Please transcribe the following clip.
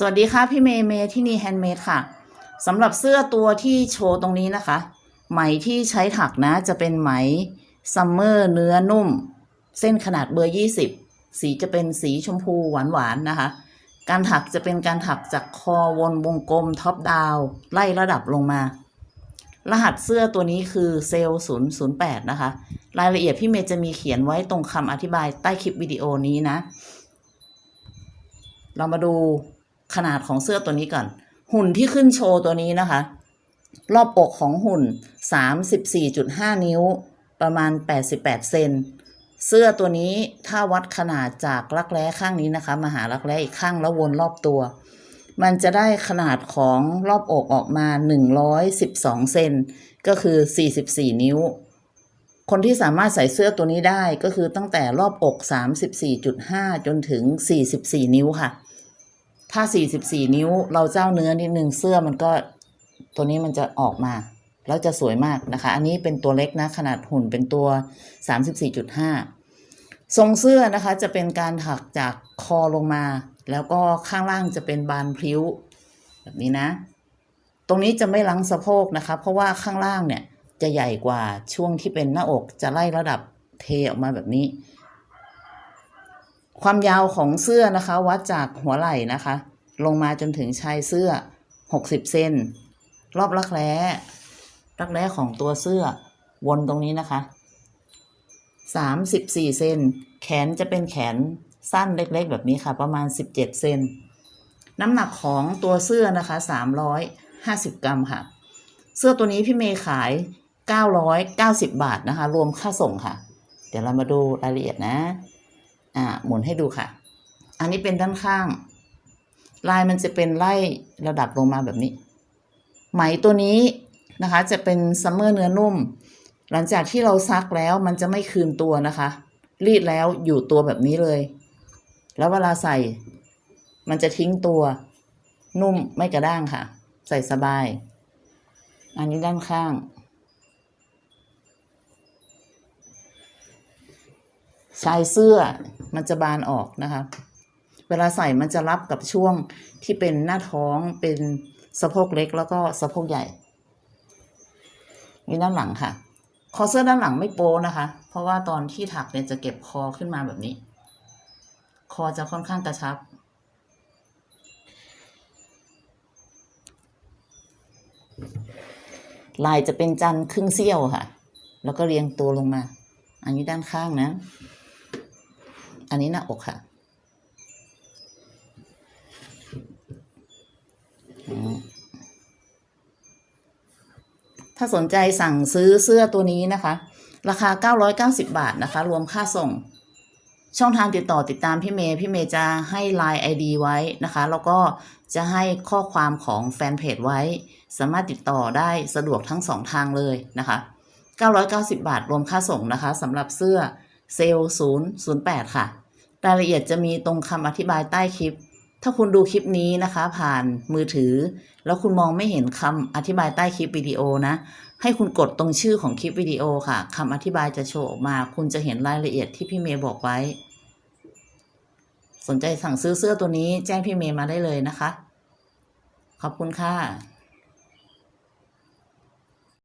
สวัสดีค่ะพี่เมย์เมย์ที่นี่แฮนด์เมดค่ะสำหรับเสื้อตัวที่โชว์ตรงนี้นะคะ ไหมที่ใช้ถักนะจะเป็นไหมซัมเมอร์เนื้อนุ่ม เส้นขนาดเบอร์ 20 สีจะเป็นสีชมพูหวานๆนะคะ การถักจะเป็นการถักจากคอวนวงกลมท็อปดาวไล่ระดับลงมา รหัสเสื้อตัวนี้คือเซลล์008 นะคะ รายละเอียดพี่เมย์จะมีเขียนไว้ตรงคำอธิบายใต้คลิปวิดีโอนี้นะ เรามาดู ขนาดของเสื้อตัวนี้ก่อน หุ่นที่ขึ้นโชว์ตัวนี้นะคะ รอบอกของหุ่น 34.5 นิ้ว ประมาณ 88 เซนเสื้อตัวนี้ถ้าวัดขนาดจากรักแร้ข้างนี้นะคะ มาหารักแร้อีกข้างแล้ววนรอบตัว มันจะได้ขนาดของรอบอกออกมา 112 เซนก็คือ 44 นิ้ว คนที่สามารถใส่เสื้อตัวนี้ได้ก็คือตั้งแต่รอบอก 34.5 จนถึง 44 นิ้วค่ะ ถ้า 44 นิ้วเราเจ้าเนื้อนิดนึงเสื้อมันก็ตัวนี้มันจะออกมา แล้วจะสวยมากนะคะ อันนี้เป็นตัวเล็กนะ ขนาดหุ่นเป็นตัว 34.5 ทรงเสื้อนะคะจะเป็นการถักจากคอลงมา แล้วก็ข้างล่างจะเป็นบานพลิ้ว แบบนี้นะ ตรงนี้จะไม่ลังสะโพกนะคะ เพราะว่าข้างล่างเนี่ยจะใหญ่กว่าช่วงที่เป็นหน้าอกจะไล่ระดับเทออกมาแบบนี้ ความยาวของเสื้อนะคะ วัดจากหัวไหล่นะคะ ลงมาจนถึงชายเสื้อ 60 เซนรอบรักแร้รักแร้ของตัวเสื้อวนตรงนี้นะคะ 34 เซนแขนจะเป็นแขนสั้นเล็กๆ แบบนี้ค่ะ ประมาณ 17 เซนน้ำหนักของตัวเสื้อนะคะ 350 กรัมค่ะ เสื้อตัวนี้พี่เมย์ขาย 990 บาทนะคะ รวมค่าส่งค่ะ เดี๋ยวเรามาดูรายละเอียดนะ อ่าหมุนให้ดูค่ะ อันนี้เป็นด้านข้าง ลายมันจะเป็นไล่ระดับลงมาแบบนี้ ไหมตัวนี้นะคะ จะเป็นซัมเมอร์เนื้อนุ่ม หลังจากที่เราซักแล้วมันจะไม่คืนตัวนะคะ รีดแล้วอยู่ตัวแบบนี้เลย แล้วเวลาใส่ มันจะทิ้งตัว นุ่มไม่กระด้างค่ะ ใส่สบาย อันนี้ด้านข้างชายเสื้อ มันจะบานออกนะคะ เวลาใส่มันจะรับกับช่วงที่เป็นหน้าท้องเป็นสะโพกเล็กแล้วก็สะโพกใหญ่นี่ด้านหลังค่ะ คอเสื้อด้านหลังไม่โป้นะคะ เพราะว่าตอนที่ถักเนี่ยจะเก็บคอขึ้นมาแบบนี้ คอจะค่อนข้างกระชับลายจะเป็นจันทร์ครึ่งเสี้ยวค่ะ แล้วก็เรียงตัวลงมา อันนี้ด้านข้างนะ อันนี้หน้าอกค่ะถ้าสนใจสั่งซื้อเสื้อตัวนี้นะคะ ราคา 990 บาทนะคะ รวมค่าส่ง ช่องทางติดต่อติดตามพี่เมย์พี่เมย์จะให้ Line ID ไว้นะคะ แล้วก็จะให้ข้อความของแฟนเพจไว้ สามารถติดต่อได้สะดวกทั้งสองทางเลยนะคะ 990 บาทรวมค่าส่งนะคะสำหรับเสื้อ เซล008ค่ะ รายละเอียดจะมีตรงคำอธิบายใต้คลิป ถ้าคุณดูคลิปนี้นะคะ ผ่านมือถือ แล้วคุณมองไม่เห็นคำอธิบายใต้คลิปวิดีโอนะ ให้คุณกดตรงชื่อของคลิปวิดีโอค่ะคำอธิบายจะโชว์ออกมา คุณจะเห็นรายละเอียดที่พี่เมย์บอกไว้ สนใจสั่งซื้อเสื้อตัวนี้แจ้งพี่เมย์มาได้เลยนะคะ ขอบคุณค่ะ